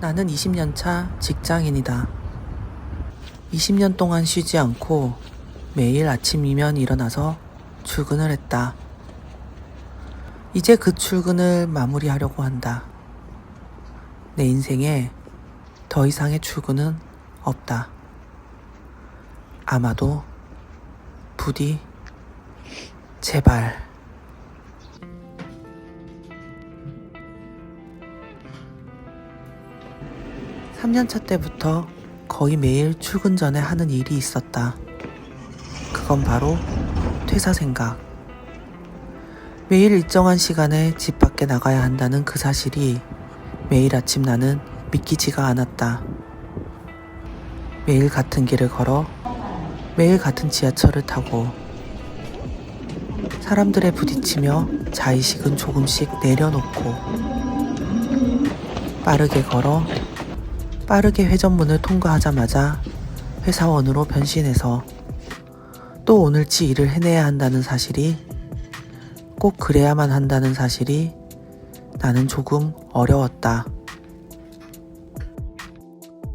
나는 20년 차 직장인이다. 20년 동안 쉬지 않고 매일 아침이면 일어나서 출근을 했다. 이제 그 출근을 마무리하려고 한다. 내 인생에 더 이상의 출근은 없다. 아마도 부디 제발 3년차 때부터 거의 매일 출근 전에 하는 일이 있었다. 그건 바로 퇴사 생각. 매일 일정한 시간에 집 밖에 나가야 한다는 그 사실이 매일 아침 나는 믿기지가 않았다. 매일 같은 길을 걸어 매일 같은 지하철을 타고 사람들에 부딪히며 자의식은 조금씩 내려놓고 빠르게 걸어 빠르게 회전문을 통과하자마자 회사원으로 변신해서 또 오늘치 일을 해내야 한다는 사실이 꼭 그래야만 한다는 사실이 나는 조금 어려웠다.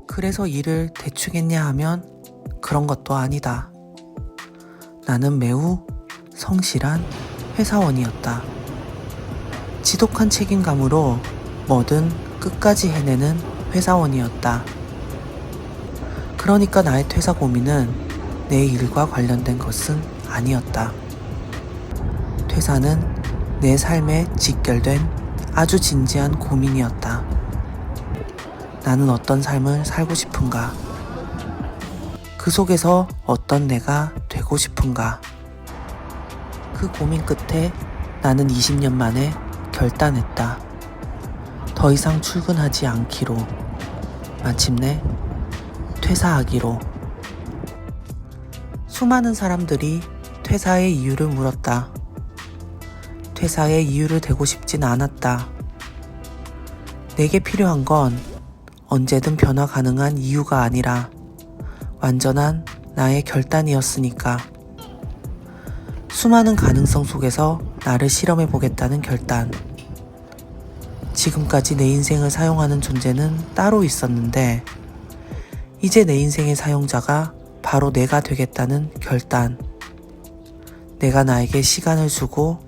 그래서 일을 대충 했냐 하면 그런 것도 아니다. 나는 매우 성실한 회사원이었다. 지독한 책임감으로 뭐든 끝까지 해내는 회사원이었다. 그러니까 나의 퇴사 고민은 내 일과 관련된 것은 아니었다. 퇴사는 내 삶에 직결된 아주 진지한 고민이었다. 나는 어떤 삶을 살고 싶은가? 그 속에서 어떤 내가 되고 싶은가? 그 고민 끝에 나는 20년 만에 결단했다. 더 이상 출근하지 않기로. 마침내 퇴사하기로. 수많은 사람들이 퇴사의 이유를 물었다. 퇴사의 이유를 대고 싶진 않았다. 내게 필요한 건 언제든 변화 가능한 이유가 아니라 완전한 나의 결단이었으니까. 수많은 가능성 속에서 나를 실험해 보겠다는 결단. 지금까지 내 인생을 사용하는 존재는 따로 있었는데, 이제 내 인생의 사용자가 바로 내가 되겠다는 결단. 내가 나에게 시간을 주고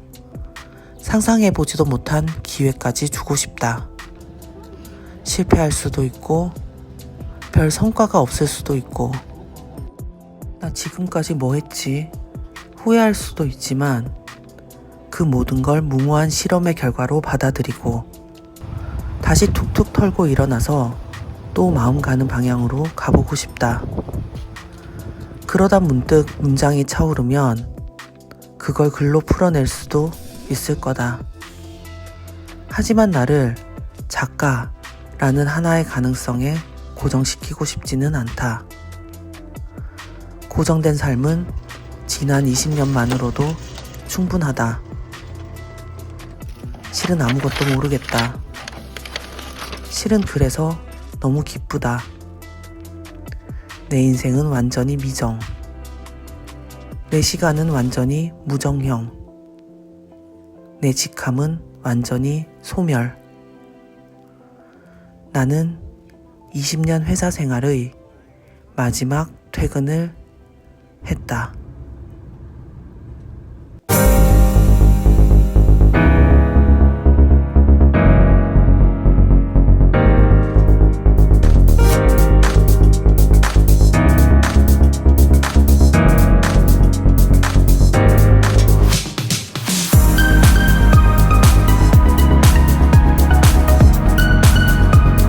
상상해보지도 못한 기회까지 주고 싶다. 실패할 수도 있고, 별 성과가 없을 수도 있고, 나 지금까지 뭐 했지? 후회할 수도 있지만, 그 모든 걸 무모한 실험의 결과로 받아들이고, 다시 툭툭 털고 일어나서 또 마음 가는 방향으로 가보고 싶다. 그러다 문득 문장이 차오르면 그걸 글로 풀어낼 수도 있을 거다. 하지만 나를 작가라는 하나의 가능성에 고정시키고 싶지는 않다. 고정된 삶은 지난 20년만으로도 충분하다. 실은 아무것도 모르겠다. 실은 그래서 너무 기쁘다. 내 인생은 완전히 미정. 내 시간은 완전히 무정형. 내 직함은 완전히 소멸. 나는 20년 회사 생활의 마지막 퇴근을 했다.